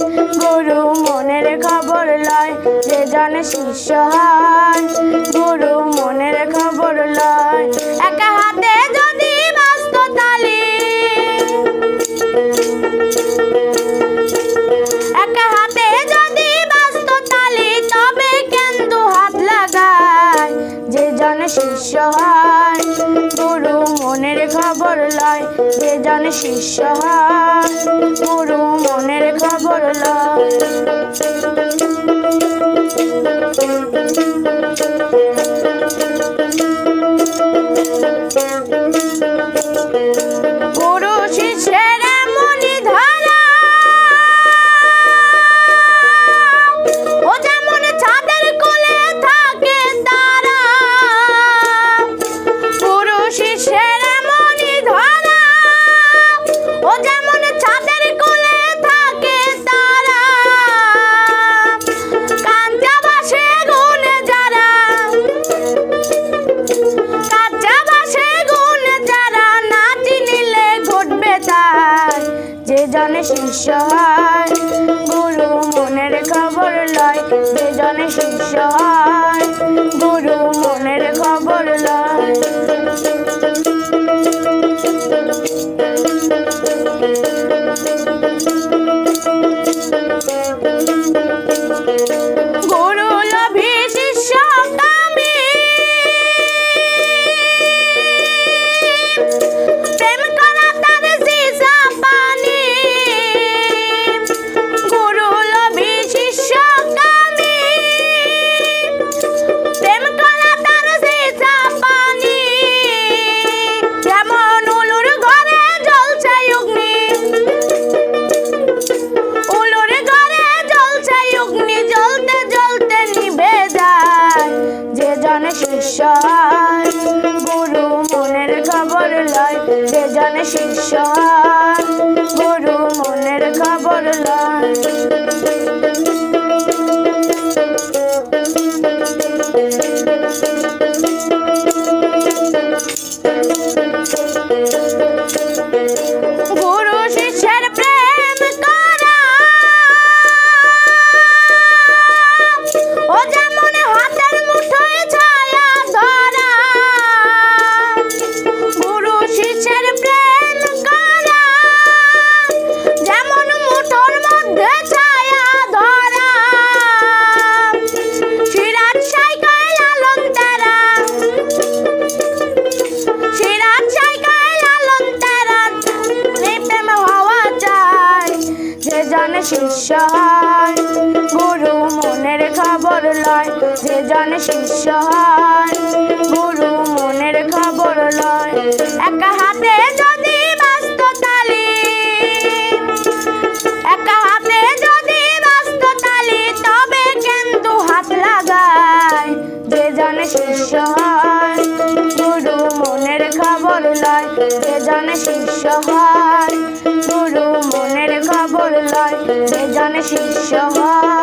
গুরু মনের খবর লয়, যে জনে শিষ্য হয়। গুরু মনের খবর লয়, একা হাতে যদি একা হাতে যদি হাত লাগায় শিষ্য হয়। গুরু মনের খবর লয় শিষ্য হয় গুরু মনের খবর লয়। জনে জনে শিষ্য হয় গুরু মনের খবর লয় যে জনে শিষ্য হয় গুরু মনের খবর লয়। যে শিষ্য গুরু মনের খবর লয়, যে জানে শিষ্য হয় গুরু মনের খবর লয়, একা হাতে যদি যদি তবে কেন দু হাত গুরু মনের খবর লয়, যে জানে শিষ্য হয় গুরু মনের খবর লয় যে জানে শিষ্য হয়।